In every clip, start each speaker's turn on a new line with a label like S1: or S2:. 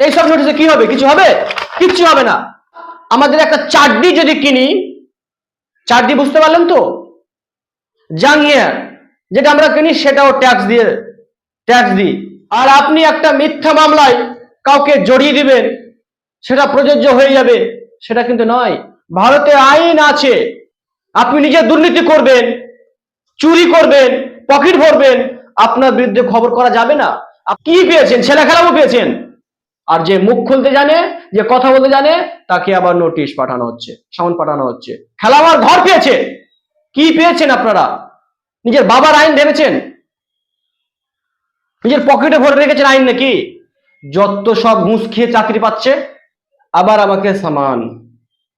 S1: এইসব নোটিশে কি হবে? কিছু হবে? কিচ্ছু হবে না। আমাদের একটা চাটনি যদি কিনি চাটনি বুঝতে পারলেন তো? জাঙ্গিয়া যেটা আমরা কিনি, সেটাও ট্যাক্স দিয়ে ট্যাক্স দিই। আর আপনি একটা মিথ্যা মামলায় কাউকে জড়িয়ে দিবেন, সেটা প্রযোজ্য হয়ে যাবে, সেটা কিন্তু নয়। ভারতে আইন আছে। আপনি নিজে দুর্নীতি করবেন, চুরি করবেন, পকেট ভরবেন, আপনার বিরুদ্ধে খবর করা যাবে না। কি পেয়েছেন? ছেলে খেলাও পেয়েছেন? আর যে মুখ খুলতে জানে, যে কথা বলতে জানে, তাকে আবার নোটিশ পাঠানো হচ্ছে সামন পাঠানো হচ্ছে। খেলাবার ঘর পেয়েছে। কি পেয়েছেন আপনারা? নিজের বাবার আইন ভেবেছেন? নিজের পকেটে ভরে রেখেছেন আইন নাকি? যত সব ঘুষ খেয়ে চাকরি পাচ্ছে, আবার আমাকে সামান।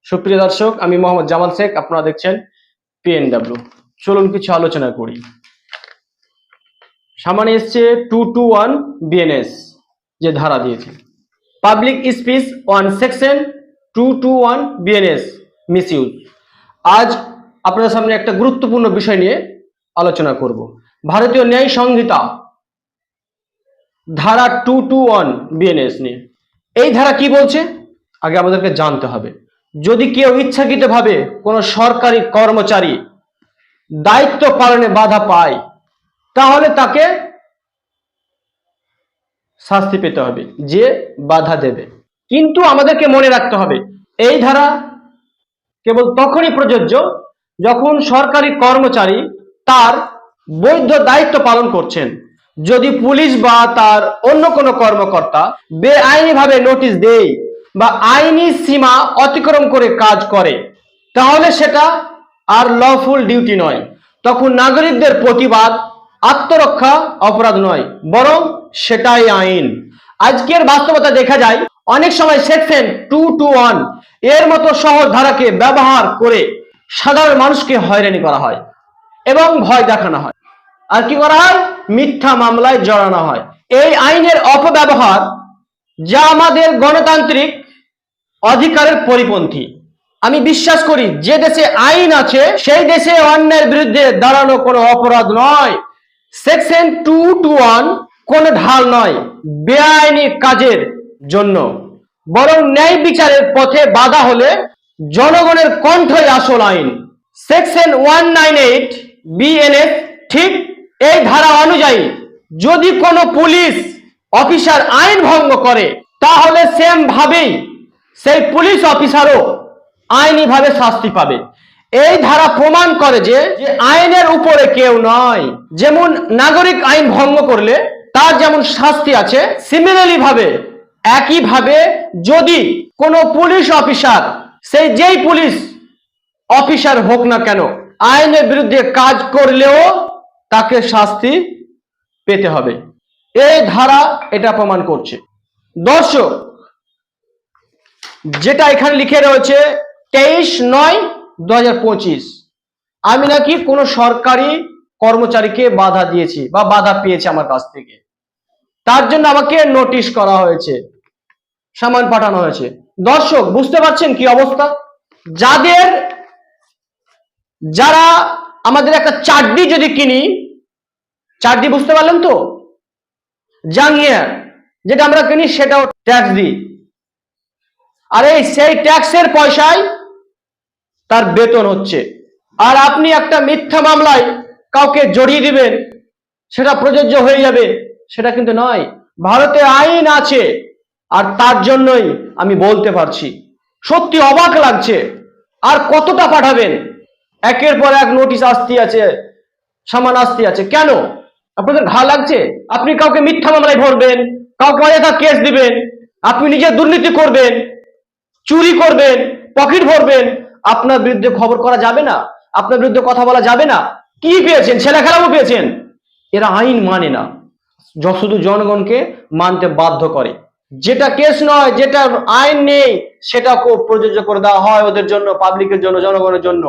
S1: সুপ্রিয় দর্শক, আমি মোহাম্মদ জামাল শেখ, আপনারা দেখছেন পিএনডাব্লিউ চলুন কিছু আলোচনা করি। সামনে এসছে টু টু ওয়ান বিএনএস যে ধারা দিয়েছে। Public speech one section two two one BNS misuse আজ আপনাদের সামনে একটা গুরুত্বপূর্ণ বিষয় নিয়ে আলোচনা করব। ভারতীয় ন্যায় সংহিতা, ধারা টু টু ওয়ান বিএনএস নিয়ে। এই ধারা কি বলছে? আগে আমাদেরকে জানতে হবে। যদি কেউ ইচ্ছাকৃতভাবে কোনো সরকারি কর্মচারী দায়িত্ব পালনে বাধা পায়, তাহলে তাকে শাস্তি পেতে হবে, যে বাধা দেবে। কিন্তু আমাদেরকে মনে রাখতে হবে, এই ধারা কেবল তখনই প্রযোজ্য যখন সরকারি কর্মচারী তার বৈধ দায়িত্ব পালন করছেন। যদি পুলিশ বা তার অন্য কোনো কর্মকর্তা বেআইনিভাবে নোটিশ দেয় বা আইনি সীমা অতিক্রম করে কাজ করে, তাহলে সেটা আর লফুল ডিউটি নয়। তখন নাগরিকদের প্রতিবাদ আত্মরক্ষা অপরাধ নয়, বরং সেটাই আইন। আজকের বাস্তবতা দেখা যায়, অনেক সময় সেকশন টু টু ওয়ানের মতো সহজ ধারাকে ব্যবহার করে সাধারণ মানুষকে হয়রানি করা হয় এবং ভয় দেখানো হয়। আর কি করা হয়? মিথ্যা মামলায় জড়ানো হয়। এই আইনের অপব্যবহার যা আমাদের গণতান্ত্রিক অধিকারের পরিপন্থী। আমি বিশ্বাস করি, যে দেশে আইন আছে, সেই দেশে অন্যায়ের বিরুদ্ধে দাঁড়ানো কোনো অপরাধ নয়। সেকশন টু টু ওয়ান কোন ঢাল নয়, বেআইনি কাজের জন্য। বরং ন্যায় বিচারের পথে বাধা হলে জনগণের কণ্ঠই আসল আইন। Section one nine eight BNS ঠিক এই ধারা অনুযায়ী যদি কোনো পুলিশ অফিসার আইন ভঙ্গ করে, তাহলে সেম ভাবেই সেই পুলিশ অফিসারও আইনিভাবে শাস্তি পাবে। এই ধারা প্রমাণ করে যে আইনের উপরে কেউ নয়। যেমন নাগরিক আইন ভঙ্গ করলে তার যেমন শাস্তি আছে সিমিলারলি ভাবে একইভাবে যদি কোনো পুলিশ অফিসার, সেই যেই পুলিশ অফিসার হোক না কেন, আইনের বিরুদ্ধে কাজ করলেও তাকে শাস্তি পেতে হবে। এই ধারা এটা প্রমাণ করছে। দর্শক, যেটা এখানে লিখে রয়েছে, তেইশ নয় আমি নাকি কোনো সরকারি কর্মচারীকে বাধা দিয়েছি বা বাধা পেয়েছি আমার কাছ থেকে। তার জন্য আমাকে নোটিশ করা হয়েছে, সামান পাঠানো হয়েছে। দর্শক, বুঝতে পারছেন কি অবস্থা? যাদের, যারা আমাদের একটা চাটনি যদি কিনি চাটনি বুঝতে পারলেন তো? জাঙ্গিয়া যেটা আমরা কিনি, সেটাও ট্যাক্স দিই। আর এই সেই ট্যাক্সের পয়সায় তার বেতন হচ্ছে। আর আপনি একটা মিথ্যা মামলায় কাউকে জড়িয়ে দিবেন, সেটা প্রযোজ্য হয়ে যাবে, সেটা কিন্তু নয়। ভারতে আইন আছে, আর তার জন্যই আমি বলতে পারছি। সত্যি অবাক লাগছে, আর কতটা পাঠাবেন? একের পর এক নোটিশ আসতে আছে সামান আসতে আছে। কেন? আপনাদের ঘা লাগছে? আপনি কাউকে মিথ্যা মামলায় ভরবেন কাউকে অযথা কেস দিবেন, আপনি নিজে দুর্নীতি করবেন, চুরি করবেন, পকেট ভরবেন আপনার বিরুদ্ধে খবর করা যাবে না? আপনার বিরুদ্ধে কথা বলা যাবে না? কি পেয়েছেন? ছেলে খেলাও পেয়েছেন? এরা আইন মানে না। শুধু জনগণকে মানতে বাধ্য করে। যেটা কেস নয়, যেটা আইন নেই, সেটা খুব প্রযোজ্য করে দেওয়া হয় ওদের জন্য পাবলিকের জন্য, জনগণের জন্য।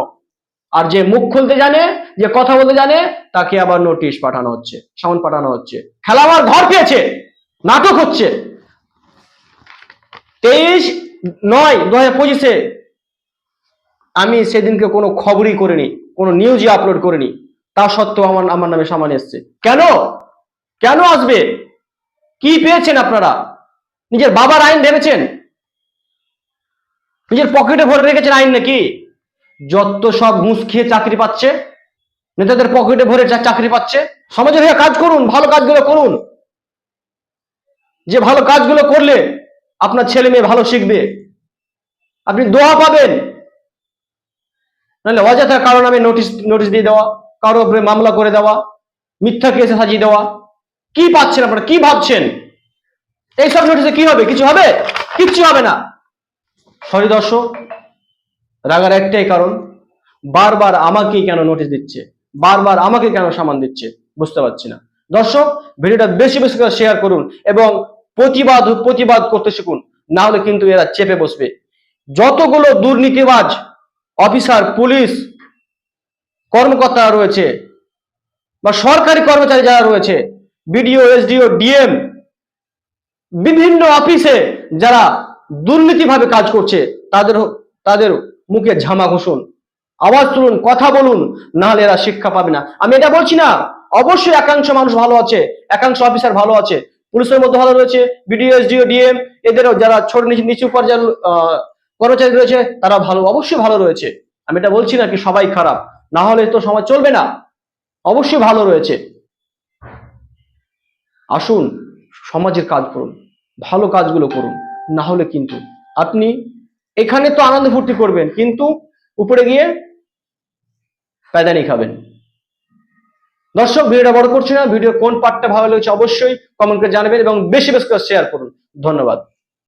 S1: আর যে মুখ খুলতে জানে, যে কথা বলতে জানে, তাকে আবার নোটিশ পাঠানো হচ্ছে সামন পাঠানো হচ্ছে। খেলাবার ঘর পেয়েছে, নাটক হচ্ছে। তেইশ নয় দু হাজার পঁচিশে আমি সেদিনকে কোনো খবরই করিনি, কোনো নিউজই আপলোড করিনি। তা সত্ত্বেও আমার আমার নামে সামান এসছে। কেন? কেন আসবে? কি পেয়েছেন আপনারা? নিজের বাবার আইন ভেবেছেন? নিজের পকেটে ভরে রেখেছেন আইন নাকি? যত সব ঘুষ খেয়ে চাকরি পাচ্ছে, নেতাদের পকেটে ভরে চাকরি পাচ্ছে, সমাজের হয়ে কাজ করুন, ভালো কাজগুলো করুন। যে ভালো কাজগুলো করলে আপনার ছেলে মেয়ে ভালো শিখবে। আপনি দোয়া পাবেন। নাহলে অযথা কারও নামে নোটিশ নোটিশ দিয়ে দেওয়া, কারও উপরে মামলা করে দেওয়া, মিথ্যা কেসে সাজিয়ে দেওয়া। কি পাচ্ছেন আপনারা? কি ভাবছেন? এইসব নোটিশে কি হবে? কিছু হবে? কিচ্ছু হবে না। সরি দর্শক, রাগার একটাই কারণ, বারবার আমাকেই কেন নোটিশ দিচ্ছে? বারবার আমাকে কেন সামান দিচ্ছে? বুঝতে পারছি না। দর্শক, ভিডিওটা বেশি বেশি করে শেয়ার করুন এবং প্রতিবাদ প্রতিবাদ করতে শিখুন। না হলে কিন্তু এরা চেপে বসবে। যতগুলো দুর্নীতিবাজ অফিসার, পুলিশ কর্মকর্তা রয়েছে বা সরকারি কর্মচারী যারা রয়েছে, বিডিও, এসডিও, ডিএম, বিভিন্ন অফিসে যারা দুর্নীতিভাবে কাজ করছে, তাদের তাদের মুখে ঝামা ঘোষণ আওয়াজ তুলুন, কথা বলুন নাহলে এরা শিক্ষা পাবে না। আমি এটা বলছি না, অবশ্যই একাংশ মানুষ ভালো আছে, একাংশ অফিসার ভালো আছে, পুলিশের মধ্যে ভালো রয়েছে, বিডিও, এসডিও, ডিএম, এদেরও যারা ছোট নিচু পর্যায়ের কর্মচারী রয়েছে, তারা ভালো, অবশ্যই ভালো রয়েছে। আমি এটা বলছি না কি সবাই খারাপ, না হলে তো সমাজ চলবে না। অবশ্যই ভালো রয়েছে। আসুন, সমাজের কাজ করুন, ভালো কাজগুলো করুন, না হলে কিন্তু আপনি এখানে তো আনন্দ ফুর্তি করবেন, কিন্তু উপরে গিয়ে পায়দানি খাবেন। দর্শক, ভিডিওটা বড় করছি না ভিডিও কোন পার্টটা ভালো লেগেছে অবশ্যই কমেন্ট করে জানাবেন এবং বেশি বেশি করে শেয়ার করুন। ধন্যবাদ।